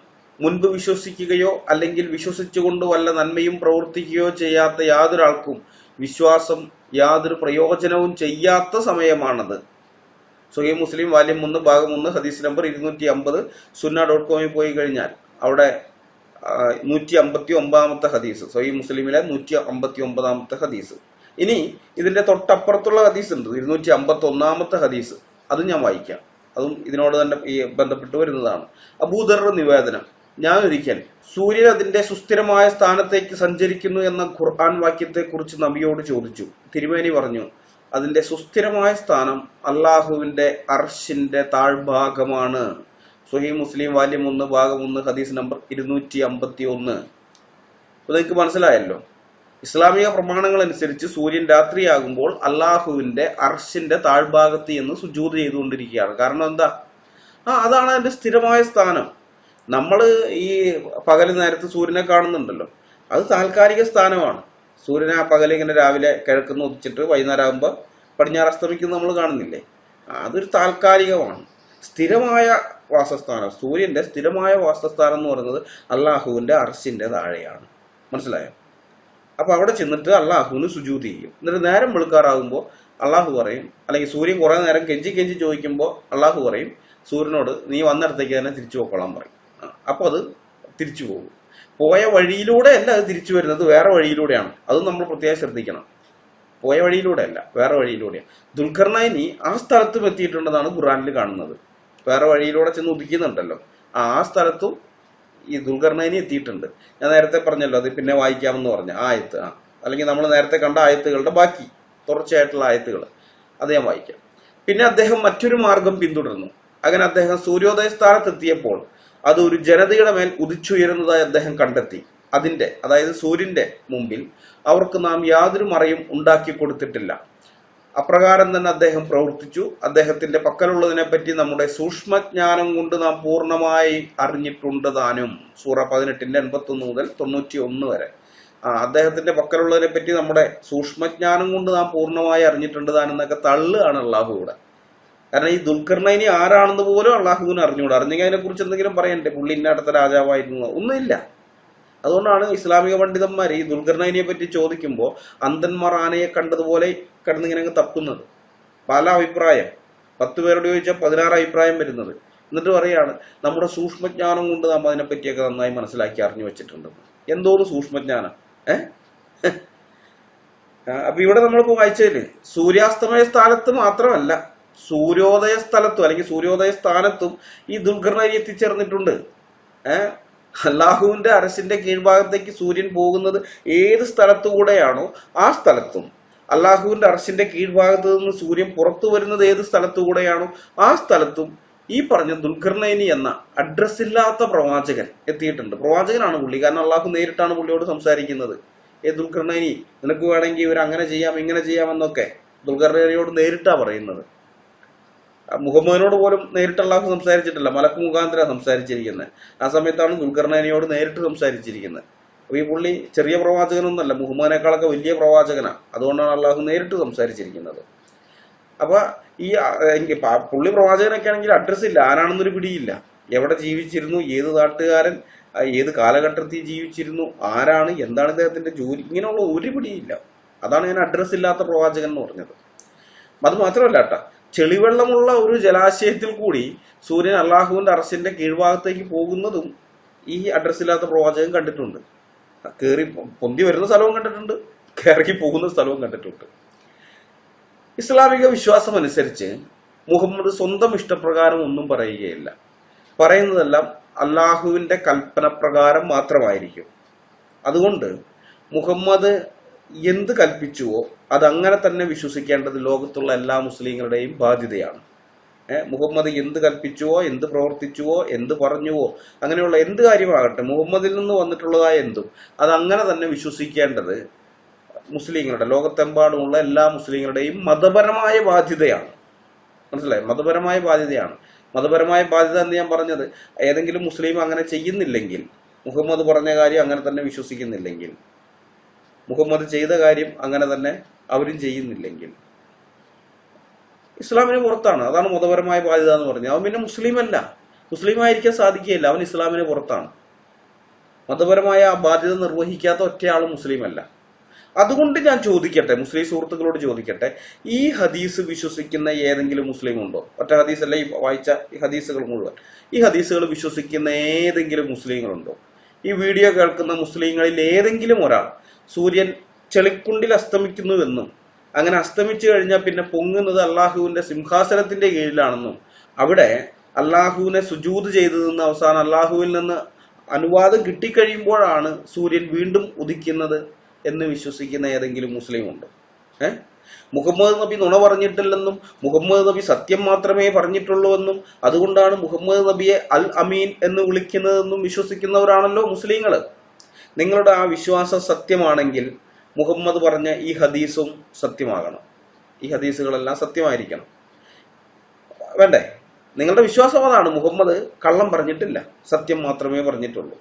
മുൻപ് വിശ്വസിക്കുകയോ അല്ലെങ്കിൽ വിശ്വസിച്ചുകൊണ്ട് വല്ല നന്മയും പ്രവർത്തിക്കുകയോ ചെയ്യാത്ത യാതൊരാൾക്കും വിശ്വാസം യാതൊരു പ്രയോജനവും ചെയ്യാത്ത സമയമാണത്. സുഹൈ മുസ്ലിം വാല്യം ഒന്ന് ഭാഗം ഒന്ന് ഹദീസ് നമ്പർ ഇരുന്നൂറ്റി അമ്പത് സുന്ന ഡോട്ട് കോമിൽ പോയി കഴിഞ്ഞാൽ അവിടെ നൂറ്റി അമ്പത്തി ഒമ്പതാമത്തെ ഹദീസ്. സൊഹി മുസ്ലിമിലെ നൂറ്റി അമ്പത്തി ഒമ്പതാമത്തെ ഹദീസ്. ഇനി ഇതിന്റെ തൊട്ടപ്പുറത്തുള്ള ഹദീസ് ഉണ്ട്. ഇരുന്നൂറ്റി അമ്പത്തി ഒന്നാമത്തെ ഹദീസ്. അതും ഞാൻ വായിക്കാം. അതും ഇതിനോട് തന്നെ ഈ ബന്ധപ്പെട്ട് വരുന്നതാണ്. അബൂദർ നിവേദനം. ഞാൻ ഒരിക്കൽ സൂര്യൻ അതിന്റെ സുസ്ഥിരമായ സ്ഥാനത്തേക്ക് സഞ്ചരിക്കുന്നു എന്ന ഖുർആൻ വാക്യത്തെക്കുറിച്ച് നബിയോട് ചോദിച്ചു. തിരുമേനി പറഞ്ഞു അതിന്റെ സുസ്ഥിരമായ സ്ഥാനം അള്ളാഹുവിന്റെ അർഷിന്റെ താഴ്ഭാഗമാണ്. സുഹി മുസ്ലിം വാല്യം ഒന്ന് ഭാഗം ഒന്ന് ഹദീസ് നമ്പർ ഇരുന്നൂറ്റി അമ്പത്തി ഒന്ന് നിങ്ങൾക്ക് മനസ്സിലായല്ലോ? ഇസ്ലാമിക പ്രമാണങ്ങൾ അനുസരിച്ച് സൂര്യൻ രാത്രിയാകുമ്പോൾ അള്ളാഹുവിന്റെ അർഷിന്റെ താഴ്ഭാഗത്ത് എന്ന് സുജൂത് ചെയ്തുകൊണ്ടിരിക്കുകയാണ്. കാരണം എന്താ? ആ അതാണ് അതിന്റെ സ്ഥിരമായ സ്ഥാനം. നമ്മൾ ഈ പകൽ നേരത്ത് സൂര്യനെ കാണുന്നുണ്ടല്ലോ. അത് താൽക്കാലിക സ്ഥാനമാണ്. സൂര്യനെ ആ പകൽ ഇങ്ങനെ രാവിലെ കിഴക്കുന്ന് ഉദിച്ചിട്ട് വൈകുന്നേരം ആകുമ്പോൾ പടിഞ്ഞാറ് അസ്തമിക്കുന്നത് നമ്മൾ കാണുന്നില്ലേ? അതൊരു താൽക്കാലികമാണ്. സ്ഥിരമായ വാസസ്ഥാനം. സൂര്യന്റെ സ്ഥിരമായ വാസസ്ഥാനം എന്ന് പറയുന്നത് അള്ളാഹുവിന്റെ അർശിന്റെ താഴെയാണ്. മനസ്സിലായോ? അപ്പൊ അവിടെ ചെന്നിട്ട് അള്ളാഹുവിന് സുജൂതി ചെയ്യും. എന്നിട്ട് നേരം വെളുക്കാറാകുമ്പോൾ അള്ളാഹു പറയും അല്ലെങ്കിൽ സൂര്യൻ കുറെ നേരം കെഞ്ചി കെഞ്ചി ചോദിക്കുമ്പോൾ അള്ളാഹു പറയും സൂര്യനോട് നീ വന്നിടത്തേക്ക് തന്നെ തിരിച്ചു പോക്കോളാൻ പറയും. അപ്പോൾ അപ്പൊ അത് തിരിച്ചു പോകും. പോയ വഴിയിലൂടെ അല്ല അത് തിരിച്ചു വരുന്നത് വേറെ വഴിയിലൂടെയാണ്. അതും നമ്മൾ പ്രത്യേകം ശ്രദ്ധിക്കണം. പോയ വഴിയിലൂടെ അല്ല വേറെ വഴിയിലൂടെയാണ്. ദുൽഖർനൈനി ആ സ്ഥലത്തും എത്തിയിട്ടുണ്ടെന്നാണ് ഖുറാനിൽ കാണുന്നത്. വേറെ വഴിയിലൂടെ ചെന്ന് ഉദിക്കുന്നുണ്ടല്ലോ. ആ സ്ഥലത്തും ഈ ദുൽഖർനൈനി എത്തിയിട്ടുണ്ട്. ഞാൻ നേരത്തെ പറഞ്ഞല്ലോ അത് പിന്നെ വായിക്കാമെന്ന് പറഞ്ഞ. ആയത്ത് ആ. അല്ലെങ്കിൽ നമ്മൾ നേരത്തെ കണ്ട ആയത്തുകളുടെ ബാക്കി തുടർച്ചയായിട്ടുള്ള ആയത്തുകൾ. അത് ഞാൻ വായിക്കാം. പിന്നെ അദ്ദേഹം മറ്റൊരു മാർഗം പിന്തുടർന്നു. അങ്ങനെ അദ്ദേഹം സൂര്യോദയ സ്ഥാനത്തെത്തിയപ്പോൾ അത് ഒരു ജനതയുടെ മേൽ ഉദിച്ചുയരുന്നതായി അദ്ദേഹം കണ്ടെത്തി. അതിന്റെ അതായത് സൂര്യന്റെ മുമ്പിൽ അവർക്ക് നാം യാതൊരു മറയും ഉണ്ടാക്കി കൊടുത്തിട്ടില്ല. അപ്രകാരം തന്നെ അദ്ദേഹം പ്രവർത്തിച്ചു. അദ്ദേഹത്തിന്റെ പക്കലുള്ളതിനെ പറ്റി നമ്മുടെ സൂക്ഷ്മജ്ഞാനം കൊണ്ട് നാം പൂർണമായി അറിഞ്ഞിട്ടുണ്ട് താനും. സൂറ പതിനെട്ടിന്റെ എൺപത്തി ഒന്ന് മുതൽ തൊണ്ണൂറ്റി ഒന്ന് വരെ അദ്ദേഹത്തിന്റെ പക്കലുള്ളതിനെ പറ്റി നമ്മുടെ സൂക്ഷ്മജ്ഞാനം കൊണ്ട് നാം പൂർണമായി അറിഞ്ഞിട്ടുണ്ട് താനെന്നൊക്കെ തള്ളുകയാണ് അള്ളാഹു ഇവിടെ. കാരണം ഈ ദുൽഖർണയിനി ആരാണെന്ന് പോലും അള്ളാഹുവിന് അറിഞ്ഞുകൂടാ. അറിഞ്ഞെങ്കിൽ അതിനെക്കുറിച്ച് എന്തെങ്കിലും പറയണ്ടേ? പുള്ളി ഇന്നടത്ത രാജാവായിരുന്നു. ഒന്നുമില്ല. അതുകൊണ്ടാണ് ഇസ്ലാമിക പണ്ഡിതന്മാർ ഈ ദുൽഖർനൈനിയെ പറ്റി ചോദിക്കുമ്പോൾ അന്ധന്മാർ ആനയെ കണ്ടതുപോലെ കിടന്നിങ്ങനെ അങ്ങ് തപ്പുന്നത്. പല അഭിപ്രായം. പത്ത് പേരോട് ചോദിച്ചാൽ പതിനാറ് അഭിപ്രായം വരുന്നത്. എന്നിട്ട് പറയുകയാണ് നമ്മുടെ സൂക്ഷ്മജ്ഞാനം കൊണ്ട് നാം അതിനെപ്പറ്റിയൊക്കെ നന്നായി മനസ്സിലാക്കി അറിഞ്ഞു വെച്ചിട്ടുണ്ട്. എന്തോന്ന് സൂക്ഷ്മജ്ഞാനം? ഏ? അപ്പൊ ഇവിടെ നമ്മളിപ്പോ വായിച്ചതിൽ സൂര്യാസ്തമയ സ്ഥാനത്ത് മാത്രമല്ല സൂര്യോദയ സ്ഥലത്തും അല്ലെങ്കിൽ സൂര്യോദയ സ്ഥാനത്തും ഈ ദുൽഖർനരി എത്തിച്ചേർന്നിട്ടുണ്ട്. ഏഹ് അള്ളാഹുവിന്റെ അരസിന്റെ കീഴ്ഭാഗത്തേക്ക് സൂര്യൻ പോകുന്നത് ഏത് സ്ഥലത്തുകൂടെയാണോ ആ സ്ഥലത്തും. അള്ളാഹുവിന്റെ അറസിന്റെ കീഴ്ഭാഗത്ത് നിന്ന് സൂര്യൻ പുറത്തു വരുന്നത് ഏത് സ്ഥലത്തുകൂടെയാണോ ആ സ്ഥലത്തും ഈ പറഞ്ഞ ദുൽഖർനൈനി എന്ന അഡ്രസ് ഇല്ലാത്ത പ്രവാചകൻ എത്തിയിട്ടുണ്ട്. പ്രവാചകനാണ് പുള്ളി. കാരണം അള്ളാഹു നേരിട്ടാണ് പുള്ളിയോട് സംസാരിക്കുന്നത്. ഏ ദുൽഖർനൈനി നിനക്ക് വേണമെങ്കിൽ ഇവർ അങ്ങനെ ചെയ്യാം ഇങ്ങനെ ചെയ്യാം എന്നൊക്കെ ദുൽഖർനൈനിയോട് നേരിട്ടാണ് പറയുന്നത്. മുഹമ്മദിനോട് പോലും നേരിട്ട് അള്ളാഹു സംസാരിച്ചിട്ടില്ല. മലക്ക് മുഖാന്തര സംസാരിച്ചിരിക്കുന്നത് ആ സമയത്താണ് ദുൽഖർണനിയോട് നേരിട്ട് സംസാരിച്ചിരിക്കുന്നത് അപ്പൊ ഈ പുള്ളി ചെറിയ പ്രവാചകനൊന്നല്ല മുഹമ്മദിനേക്കാളൊക്കെ വലിയ പ്രവാചകനാണ് അതുകൊണ്ടാണ് അള്ളാഹു നേരിട്ട് സംസാരിച്ചിരിക്കുന്നത്. അപ്പൊ ഈ പുള്ളി പ്രവാചകനൊക്കെ ആണെങ്കിൽ അഡ്രസ് ഇല്ല. ആരാണെന്നൊരു പിടിയില്ല. എവിടെ ജീവിച്ചിരുന്നു ഏത് നാട്ടുകാരൻ ഏത് കാലഘട്ടത്തിൽ ജീവിച്ചിരുന്നു ആരാണ് എന്താണ് ഇദ്ദേഹത്തിന്റെ ജോലി ഇങ്ങനെയുള്ള ഒരു പിടിയില്ല. അതാണ് ഞാൻ അഡ്രസ് ഇല്ലാത്ത പ്രവാചകൻ എന്ന് പറഞ്ഞത്. അത് മാത്രമല്ല കേട്ടാ ചെളിവെള്ളമുള്ള ഒരു ജലാശയത്തിൽ കൂടി സൂര്യൻ അള്ളാഹുവിന്റെ അറസിന്റെ കീഴ്ഭാഗത്തേക്ക് പോകുന്നതും ഈ അഡ്രസ് ഇല്ലാത്ത പ്രവാചകൻ കണ്ടിട്ടുണ്ട്. കയറി പൊന്തി വരുന്ന സ്ഥലവും കണ്ടിട്ടുണ്ട്. കയറി പോകുന്ന സ്ഥലവും കണ്ടിട്ടുണ്ട്. ഇസ്ലാമിക വിശ്വാസം അനുസരിച്ച് മുഹമ്മദ് സ്വന്തം ഇഷ്ടപ്രകാരം ഒന്നും പറയുകയില്ല. പറയുന്നതെല്ലാം അള്ളാഹുവിന്റെ കൽപ്പന പ്രകാരം മാത്രമായിരിക്കും. അതുകൊണ്ട് മുഹമ്മദ് എന്ത് കൽപ്പിച്ചുവോ അത് അങ്ങനെ തന്നെ വിശ്വസിക്കേണ്ടത് ലോകത്തുള്ള എല്ലാ മുസ്ലിങ്ങളുടെയും ബാധ്യതയാണ്. മുഹമ്മദ് എന്ത് കൽപ്പിച്ചുവോ എന്ത് പ്രവർത്തിച്ചുവോ എന്ത് പറഞ്ഞുവോ അങ്ങനെയുള്ള എന്ത് കാര്യമാകട്ടെ മുഹമ്മദിൽ നിന്ന് വന്നിട്ടുള്ളതായ എന്തും അത് അങ്ങനെ തന്നെ വിശ്വസിക്കേണ്ടത് മുസ്ലിങ്ങളുടെ ലോകത്തെമ്പാടുമുള്ള എല്ലാ മുസ്ലിങ്ങളുടെയും മതപരമായ ബാധ്യതയാണ്. മനസ്സിലായി? മതപരമായ ബാധ്യതയാണ്. മതപരമായ ബാധ്യത എന്ന് ഞാൻ പറഞ്ഞത് ഏതെങ്കിലും മുസ്ലിം അങ്ങനെ ചെയ്യുന്നില്ലെങ്കിൽ മുഹമ്മദ് പറഞ്ഞ കാര്യം അങ്ങനെ തന്നെ വിശ്വസിക്കുന്നില്ലെങ്കിൽ മുഹമ്മദ് ചെയ്ത കാര്യം അങ്ങനെ തന്നെ അവരും ചെയ്യുന്നില്ലെങ്കിൽ. ഇസ്ലാമിന് പുറത്താണ്. അതാണ് മതപരമായ ബാധ്യത എന്ന് പറഞ്ഞത്. അവൻ പിന്നെ മുസ്ലിം അല്ല മുസ്ലിം ആയിരിക്കാൻ സാധിക്കുകയില്ല. അവൻ ഇസ്ലാമിന് പുറത്താണ്. മതപരമായ ആ ബാധ്യത നിർവഹിക്കാത്ത ഒറ്റയാളും മുസ്ലിം അല്ല അതുകൊണ്ട് ഞാൻ ചോദിക്കട്ടെ മുസ്ലിം സുഹൃത്തുക്കളോട് ചോദിക്കട്ടെ ഈ ഹദീസ് വിശ്വസിക്കുന്ന ഏതെങ്കിലും മുസ്ലിം ഉണ്ടോ ഒറ്റ ഹദീസ് അല്ല ഈ വായിച്ച ഈ ഹദീസുകൾ മുഴുവൻ. ഈ ഹദീസുകൾ വിശ്വസിക്കുന്ന ഏതെങ്കിലും മുസ്ലിങ്ങളുണ്ടോ? ഈ വീഡിയോ കേൾക്കുന്ന മുസ്ലിങ്ങളിൽ ഏതെങ്കിലും ഒരാൾ സൂര്യൻ ചെളിക്കുണ്ടിൽ അസ്തമിക്കുന്നുവെന്നും അങ്ങനെ അസ്തമിച്ചു കഴിഞ്ഞാൽ പിന്നെ പൊങ്ങുന്നത് അള്ളാഹുവിന്റെ സിംഹാസനത്തിന്റെ കീഴിലാണെന്നും അവിടെ അള്ളാഹുവിനെ സുജൂത് ചെയ്തു നിന്ന് അവസാനം അള്ളാഹുവിൽ നിന്ന് അനുവാദം കിട്ടിക്കഴിയുമ്പോഴാണ് സൂര്യൻ വീണ്ടും ഉദിക്കുന്നത് എന്ന് വിശ്വസിക്കുന്ന ഏതെങ്കിലും മുസ്ലിം ഉണ്ട് ഏഹ് മുഹമ്മദ് നബി നുണ പറഞ്ഞിട്ടില്ലെന്നും മുഹമ്മദ് നബി സത്യം മാത്രമേ പറഞ്ഞിട്ടുള്ളൂ എന്നും അതുകൊണ്ടാണ് മുഹമ്മദ് നബിയെ അൽ അമീൻ എന്ന് വിളിക്കുന്നതെന്നും വിശ്വസിക്കുന്നവരാണല്ലോ മുസ്ലിങ്ങൾ നിങ്ങളുടെ ആ വിശ്വാസം സത്യമാണെങ്കിൽ മുഹമ്മദ് പറഞ്ഞ ഈ ഹദീസും സത്യമാകണം. ഈ ഹദീസുകളെല്ലാം സത്യമായിരിക്കണം. വേണ്ടേ? നിങ്ങളുടെ വിശ്വാസം അതാണ്. മുഹമ്മദ് കള്ളം പറഞ്ഞിട്ടില്ല. സത്യം മാത്രമേ പറഞ്ഞിട്ടുള്ളൂ.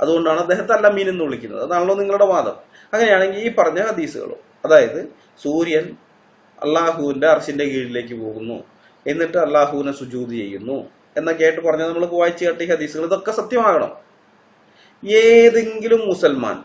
അതുകൊണ്ടാണ് അദ്ദേഹത്തെ അല്ല മീൻ എന്ന് വിളിക്കുന്നത്. അതാണല്ലോ നിങ്ങളുടെ വാദം. അങ്ങനെയാണെങ്കിൽ ഈ പറഞ്ഞ ഹദീസുകളും അതായത് സൂര്യൻ അള്ളാഹുവിന്റെ അർശിന്റെ കീഴിലേക്ക് പോകുന്നു എന്നിട്ട് അള്ളാഹുവിനെ സുജൂത് ചെയ്യുന്നു എന്നൊക്കെ ആയിട്ട് പറഞ്ഞാൽ നമ്മൾ വായിച്ചു കേട്ട ഈ ഹദീസുകൾ ഇതൊക്കെ സത്യമാകണം. ഏതെങ്കിലും മുസൽമാൻ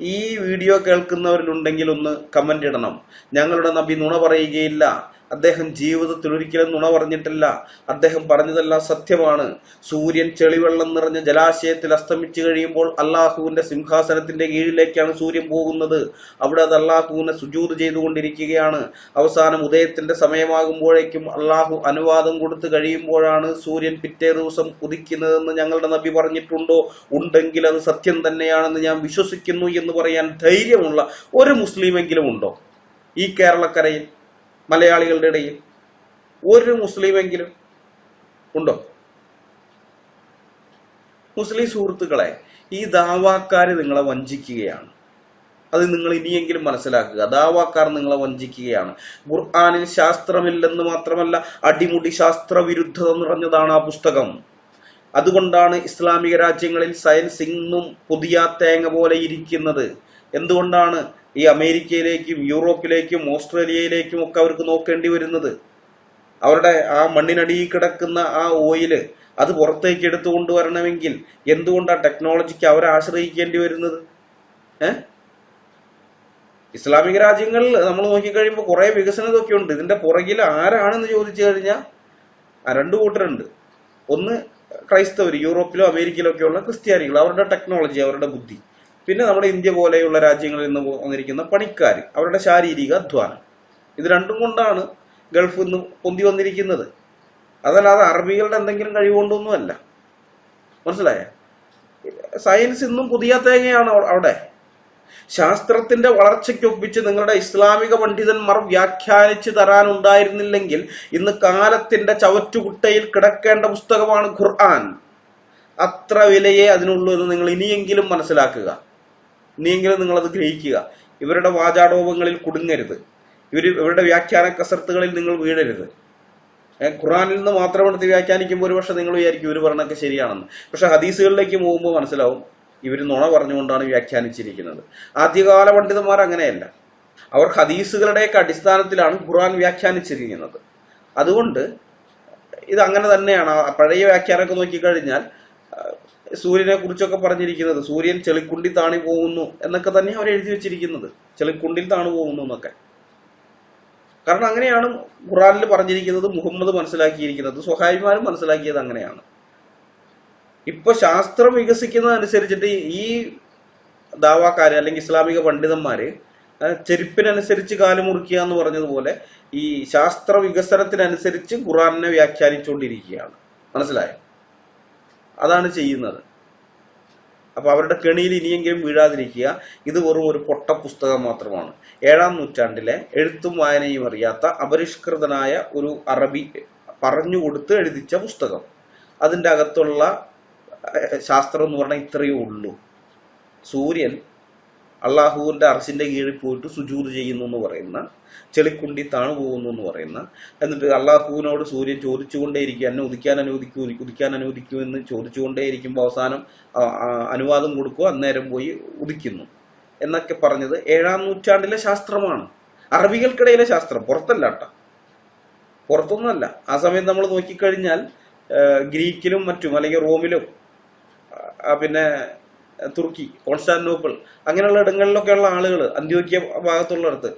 ഈ വീഡിയോ കേൾക്കുന്നവരിലുണ്ടെങ്കിൽ ഒന്ന് കമന്റ് ഇടണം. ഞങ്ങളുടെ നബി നുണ പറയുകയില്ല. അദ്ദേഹം ജീവിതത്തിൽ ഒരിക്കലും നുണ പറഞ്ഞിട്ടില്ല. അദ്ദേഹം പറഞ്ഞതെല്ലാം സത്യമാണ്. സൂര്യൻ ചെളിവെള്ളം നിറഞ്ഞ ജലാശയത്തിൽ അസ്തമിച്ചു കഴിയുമ്പോൾ അള്ളാഹുവിന്റെ സിംഹാസനത്തിന്റെ കീഴിലേക്കാണ് സൂര്യൻ പോകുന്നത്. അവിടെ അത് അള്ളാഹുവിനെ സുജൂത് ചെയ്തുകൊണ്ടിരിക്കുകയാണ്. അവസാനം ഉദയത്തിന്റെ സമയമാകുമ്പോഴേക്കും അള്ളാഹു അനുവാദം കൊടുത്തു കഴിയുമ്പോഴാണ് സൂര്യൻ പിറ്റേ ദിവസം ഉദിക്കുന്നതെന്ന് ഞങ്ങളുടെ നബി പറഞ്ഞിട്ടുണ്ടോ? ഉണ്ടെങ്കിൽ അത് സത്യം തന്നെയാണെന്ന് ഞാൻ വിശ്വസിക്കുന്നു എന്ന് പറയാൻ ധൈര്യമുള്ള ഒരു മുസ്ലിമെങ്കിലും ഉണ്ടോ? ഈ കേരളക്കരയിൽ മലയാളികളുടെ ഇടയിൽ ഒരു മുസ്ലിമെങ്കിലും ഉണ്ടോ? മുസ്ലിം സുഹൃത്തുക്കളെ ഈ ദാവാക്കാര് നിങ്ങളെ വഞ്ചിക്കുകയാണ്. അത് നിങ്ങൾ ഇനിയെങ്കിലും മനസ്സിലാക്കുക. ദാവാക്കാർ നിങ്ങളെ വഞ്ചിക്കുകയാണ്. ഖുർആാനിൽ ശാസ്ത്രമില്ലെന്ന് മാത്രമല്ല അടിമുടി ശാസ്ത്രവിരുദ്ധത നിറഞ്ഞതാണ് ആ പുസ്തകം. അതുകൊണ്ടാണ് ഇസ്ലാമിക രാജ്യങ്ങളിൽ സയൻസ് ഇന്നും പുതിയ തേങ്ങ പോലെ ഇരിക്കുന്നത്. എന്തുകൊണ്ടാണ് ഈ അമേരിക്കയിലേക്കും യൂറോപ്പിലേക്കും ഓസ്ട്രേലിയയിലേക്കും ഒക്കെ അവർക്ക് നോക്കേണ്ടി വരുന്നത്. അവരുടെ ആ മണ്ണിനടിയിൽ കിടക്കുന്ന ആ ഓയിൽ അത് പുറത്തേക്ക് എടുത്തു കൊണ്ടുവരണമെങ്കിൽ എന്തുകൊണ്ടാണ് ടെക്നോളജിക്ക് അവരെ ആശ്രയിക്കേണ്ടി വരുന്നത്? ഏഹ് ഇസ്ലാമിക രാജ്യങ്ങളിൽ നമ്മൾ നോക്കിക്കഴിയുമ്പോൾ കുറെ വികസനതൊക്കെ ഉണ്ട്. ഇതിന്റെ പുറകിൽ ആരാണെന്ന് ചോദിച്ചു കഴിഞ്ഞാൽ രണ്ടു കൂട്ടരുണ്ട്. ഒന്ന് ക്രൈസ്തവർ യൂറോപ്പിലോ അമേരിക്കയിലോ ഒക്കെയുള്ള ക്രിസ്ത്യാനികൾ. അവരുടെ ടെക്നോളജി അവരുടെ ബുദ്ധി. പിന്നെ നമ്മുടെ ഇന്ത്യ പോലെയുള്ള രാജ്യങ്ങളിൽ നിന്ന് വന്നിരിക്കുന്ന പണിക്കാർ അവരുടെ ശാരീരിക അധ്വാനം. ഇത് രണ്ടും കൊണ്ടാണ് ഗൾഫ് നിന്ന് പൊന്തി വന്നിരിക്കുന്നത്. അതല്ലാതെ അറബികളുടെ എന്തെങ്കിലും കഴിവുകൊണ്ടൊന്നുമല്ല. മനസ്സിലായ? സയൻസ് ഇന്നും പുതിയ തേങ്ങയാണ് അവിടെ. ശാസ്ത്രത്തിന്റെ വളർച്ചയ്ക്കൊപ്പിച്ച് നിങ്ങളുടെ ഇസ്ലാമിക പണ്ഡിതന്മാർ വ്യാഖ്യാനിച്ച് തരാനുണ്ടായിരുന്നില്ലെങ്കിൽ ഇന്ന് കാലത്തിന്റെ ചവറ്റുകുട്ടയിൽ കിടക്കേണ്ട പുസ്തകമാണ് ഖുർആൻ. അത്ര വിലയെ അതിനുള്ളൂ എന്ന് നിങ്ങൾ ഇനിയെങ്കിലും മനസ്സിലാക്കുക. ഇനിയെങ്കിലും നിങ്ങളത് ഗ്രഹിക്കുക. ഇവരുടെ വാചാടോപങ്ങളിൽ കുടുങ്ങരുത്. ഇവർ ഇവരുടെ വ്യാഖ്യാന കസർത്തുകളിൽ നിങ്ങൾ വീഴരുത്. ഖുറാനിൽ നിന്ന് മാത്രം എടുത്ത് വ്യാഖ്യാനിക്കുമ്പോൾ ഒരു പക്ഷെ നിങ്ങൾ വിചാരിക്കും ഇവർ പറഞ്ഞൊക്കെ ശരിയാണെന്ന്. പക്ഷെ ഹദീസുകളിലേക്ക് പോകുമ്പോൾ മനസ്സിലാവും ഇവർ നുണ പറഞ്ഞുകൊണ്ടാണ് വ്യാഖ്യാനിച്ചിരിക്കുന്നത്. ആദ്യകാല പണ്ഡിതന്മാർ അങ്ങനെയല്ല. അവർ ഹദീസുകളുടെയൊക്കെ അടിസ്ഥാനത്തിലാണ് ഖുറാൻ വ്യാഖ്യാനിച്ചിരിക്കുന്നത്. അതുകൊണ്ട് ഇത് അങ്ങനെ തന്നെയാണ്. പഴയ വ്യാഖ്യാനമൊക്കെ നോക്കിക്കഴിഞ്ഞാൽ സൂര്യനെ കുറിച്ചൊക്കെ പറഞ്ഞിരിക്കുന്നത്. സൂര്യൻ ചെളിക്കുണ്ടി താണി പോകുന്നു എന്നൊക്കെ തന്നെ അവർ എഴുതി വെച്ചിരിക്കുന്നത്. ചെളിക്കുണ്ടിൽ താണു പോകുന്നു എന്നൊക്കെ. കാരണം അങ്ങനെയാണ് ഖുറാനിൽ പറഞ്ഞിരിക്കുന്നത് മുഹമ്മദ് മനസ്സിലാക്കിയിരിക്കുന്നത് സ്വഹാബിമാരും മനസ്സിലാക്കിയത് അങ്ങനെയാണ്. ഇപ്പൊ ശാസ്ത്രം വികസിക്കുന്നതനുസരിച്ചിട്ട് ഈ ദാവാക്കാര് അല്ലെങ്കിൽ ഇസ്ലാമിക പണ്ഡിതന്മാര് ചെരുപ്പിനനുസരിച്ച് കാൽ മുറിക്കുക എന്ന് പറഞ്ഞതുപോലെ ഈ ശാസ്ത്ര വികസനത്തിനനുസരിച്ച് ഖുറാനിനെ വ്യാഖ്യാനിച്ചുകൊണ്ടിരിക്കുകയാണ് മനസ്സിലായോ? അതാണ് ചെയ്യുന്നത്. അപ്പൊ അവരുടെ കെണിയിൽ ഇനിയെങ്കിലും വീഴാതിരിക്കുക ഇത് വെറും ഒരു പൊട്ട പുസ്തകം മാത്രമാണ്. ഏഴാം നൂറ്റാണ്ടിലെ എഴുത്തും വായനയും അറിയാത്ത അപരിഷ്കൃതനായ ഒരു അറബി പറഞ്ഞു കൊടുത്ത് എഴുതിച്ച പുസ്തകം. അതിന്റെ അകത്തുള്ള ശാസ്ത്രം എന്ന് പറഞ്ഞാൽ ഇത്രയേ ഉള്ളൂ. സൂര്യൻ അള്ളാഹുവിന്റെ അറസിന്റെ കീഴിൽ പോയിട്ട് സുജൂത് ചെയ്യുന്നു എന്ന് പറയുന്ന ചെളിക്കുണ്ടി താണു പോകുന്നു എന്ന് പറയുന്ന എന്നിട്ട് അള്ളാഹുവിനോട് സൂര്യൻ ചോദിച്ചുകൊണ്ടേയിരിക്കും എന്നെ ഉദിക്കാൻ അനുവദിക്കൂ ഉദിക്കാൻ അനുവദിക്കൂ എന്ന് ചോദിച്ചുകൊണ്ടേയിരിക്കുമ്പോൾ അവസാനം അനുവാദം കൊടുക്കുക അന്നേരം പോയി ഉദിക്കുന്നു. എന്നൊക്കെ പറഞ്ഞത് ഏഴാം നൂറ്റാണ്ടിലെ ശാസ്ത്രമാണ്. അറബികൾക്കിടയിലെ ശാസ്ത്രം പുറത്തല്ല കേട്ടോ. പുറത്തൊന്നുമല്ല. ആ സമയം നമ്മൾ നോക്കിക്കഴിഞ്ഞാൽ ഗ്രീക്കിലും മറ്റും അല്ലെങ്കിൽ റോമിലും പിന്നെ തുർക്കി കോൺസ്റ്റാന്റിനോപ്പിൾ അങ്ങനെയുള്ള ഇടങ്ങളിലൊക്കെയുള്ള ആളുകൾ അന്ത്യോക്യ ഭാഗത്തുള്ളിടത്ത്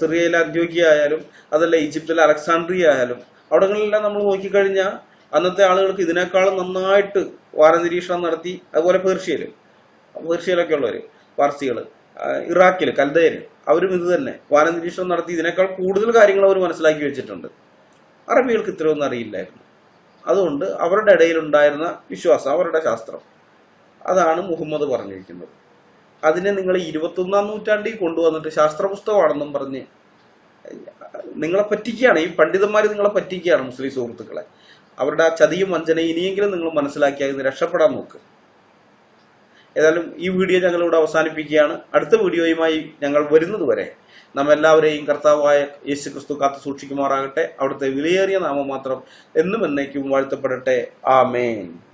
സിറിയയിലെ അന്ത്യോക്യ ആയാലും അതല്ല ഈജിപ്തിലെ അലക്സാണ്ട്രിയ ആയാലും അവിടങ്ങളിലെല്ലാം നമ്മൾ നോക്കിക്കഴിഞ്ഞാൽ അന്നത്തെ ആളുകൾക്ക് ഇതിനേക്കാളും നന്നായിട്ട് വാരനിരീക്ഷണം നടത്തി അതുപോലെ പേർഷ്യയിൽ പേർഷ്യയിലൊക്കെ ഉള്ളവർ പാർസികൾ ഇറാഖിൽ കൽദയർ അവരും ഇത് തന്നെ വാനനിരീക്ഷണം നടത്തി ഇതിനേക്കാൾ കൂടുതൽ കാര്യങ്ങൾ അവർ മനസ്സിലാക്കി വെച്ചിട്ടുണ്ട്. അറബികൾക്ക് ഇത്രയൊന്നും അറിയില്ലായിരുന്നു. അതുകൊണ്ട് അവരുടെ ഇടയിലുണ്ടായിരുന്ന വിശ്വാസം അവരുടെ ശാസ്ത്രം. അതാണ് മുഹമ്മദ് പറഞ്ഞിരിക്കുന്നത്. അതിനെ നിങ്ങൾ ഇരുപത്തൊന്നാം നൂറ്റാണ്ടിൽ കൊണ്ടുവന്നിട്ട് ശാസ്ത്ര പുസ്തകമാണെന്നും പറഞ്ഞ് നിങ്ങളെ പറ്റിക്കുകയാണ് ഈ പണ്ഡിതന്മാർ നിങ്ങളെ പറ്റിക്കുകയാണ് മുസ്ലിം സുഹൃത്തുക്കളെ. അവരുടെ ആ ചതിയും വഞ്ചനയും ഇനിയെങ്കിലും നിങ്ങൾ മനസ്സിലാക്കിയാൽ അതിന് രക്ഷപ്പെടാൻ നോക്ക്. ഏതായാലും ഈ വീഡിയോ ഞങ്ങളിവിടെ അവസാനിപ്പിക്കുകയാണ്. അടുത്ത വീഡിയോയുമായി ഞങ്ങൾ വരുന്നത് വരെ നാം എല്ലാവരെയും കർത്താവായ യേശു ക്രിസ്തു കാത്തു സൂക്ഷിക്കുമാറാകട്ടെ. അവിടുത്തെ വിലയേറിയ നാമം മാത്രം എന്നും എന്നേക്കും വാഴ്ത്തപ്പെടട്ടെ. ആ ജീവിച്ചാൽ